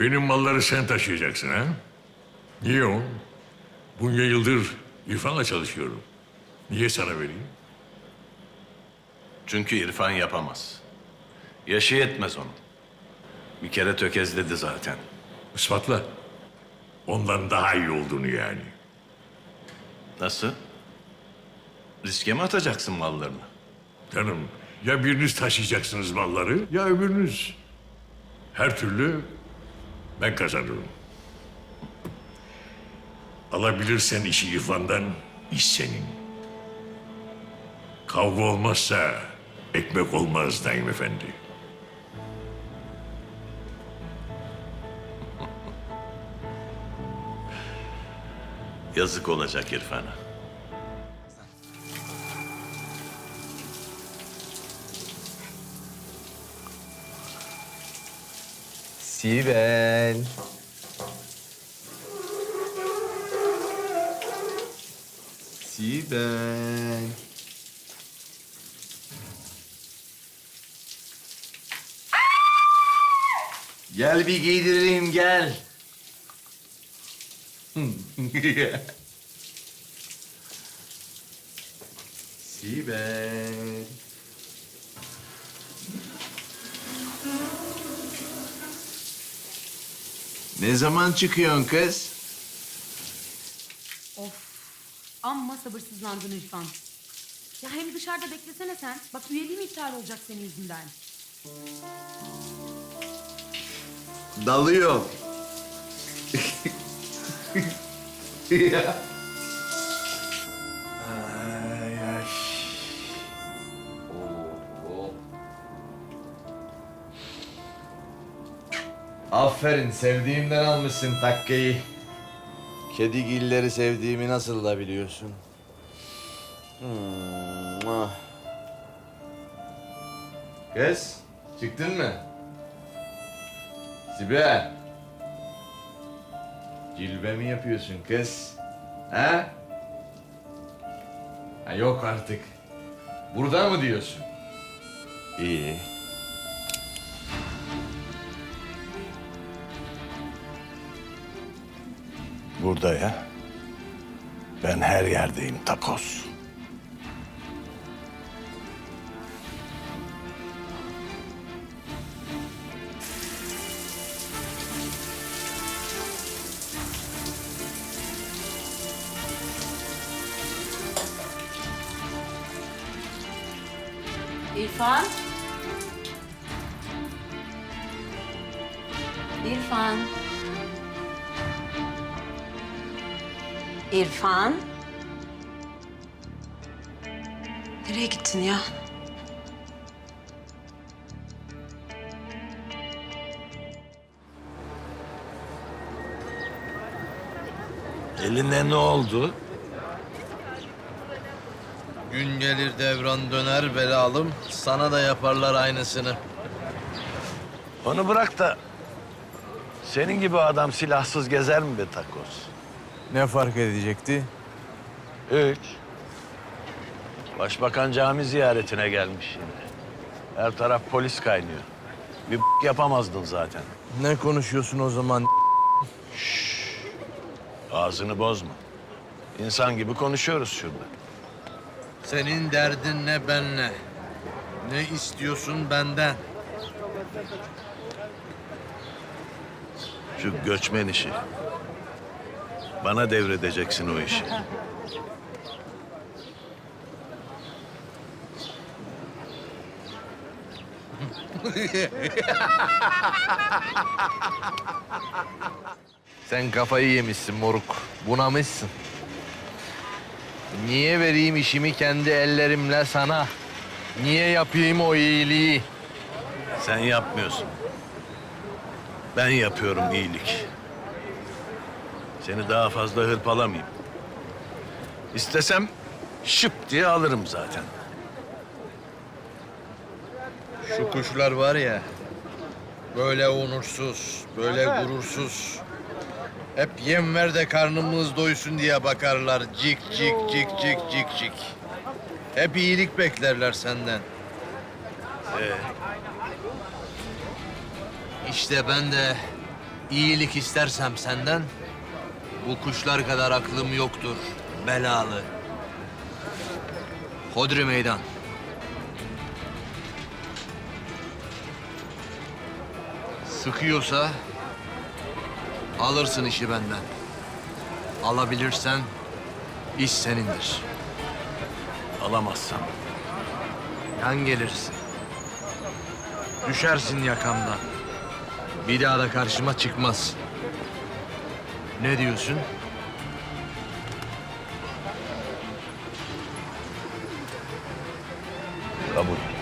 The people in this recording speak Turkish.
Benim malları sen taşıyacaksın ha? Niye o? Bunca yıldır İrfan'la çalışıyorum. Niye sana vereyim? Çünkü İrfan yapamaz. Yaşı yetmez onun. Bir kere tökezledi zaten. Ispatla. Ondan daha iyi olduğunu yani. Nasıl? Riske mi atacaksın mallarını? Canım ya biriniz taşıyacaksınız malları ya öbürünüz. Her türlü ben kazanırım. Alabilirsen işi İrfan'dan iş senin. Kavga olmazsa ekmek olmaz Naim Efendi. Yazık olacak İrfan'a. Sibel. Sibel. Gel bir giydireyim gel. Sibel. Ne zaman çıkıyorsun kız? Of. Amma sabırsızlandın İrfan. Ya hem dışarıda beklesene sen. Bak üyeliğim iptal olacak senin yüzünden. Dalıyor. ya. Aferin sevdiğimden almışsın takkeyi. Kedigilleri sevdiğimi nasıl da biliyorsun. Hmm, ah. Kız çıktın mı? Sibel. Cilve mi yapıyorsun kız? Ha? ha? Yok artık. Burada mı diyorsun? İyi. Burada ya. Ben her yerdeyim takoz. İrfan. İrfan. İrfan. Nereye gittin ya? Eline ne oldu? Gün gelir devran döner belalım. Sana da yaparlar aynısını. Onu bırak da senin gibi adam silahsız gezer mi be takoz? Ne fark edecekti? Hiç. Başbakan cami ziyaretine gelmiş şimdi. Her taraf polis kaynıyor. Bir yapamazdın zaten. Ne konuşuyorsun o zaman? Ağzını bozma. İnsan gibi konuşuyoruz şurada. Senin derdin ne benle? Ne istiyorsun benden? Şu göçmen işi. Bana devredeceksin o işi. Sen kafayı yemişsin moruk. Bunamışsın. Niye vereyim işimi kendi ellerimle sana? Niye yapayım o iyiliği? Sen yapmıyorsun. Ben yapıyorum iyilik. Seni daha fazla hırpalamayayım. İstesem şıp diye alırım zaten. Şu kuşlar var ya, böyle onursuz, böyle gurursuz. Hep yem ver de karnımız doysun diye bakarlar. Cik cik cik cik cik cik. Hep iyilik beklerler senden. Ee, İşte ben de iyilik istersem senden, bu kuşlar kadar aklım yoktur. Belalı. Hodri meydan. Sıkıyorsa alırsın işi benden. Alabilirsen iş senindir. Alamazsam. Yan gelirsin. Düşersin yakamdan. Bir daha da karşıma çıkmaz. Ne diyorsun? Kabul.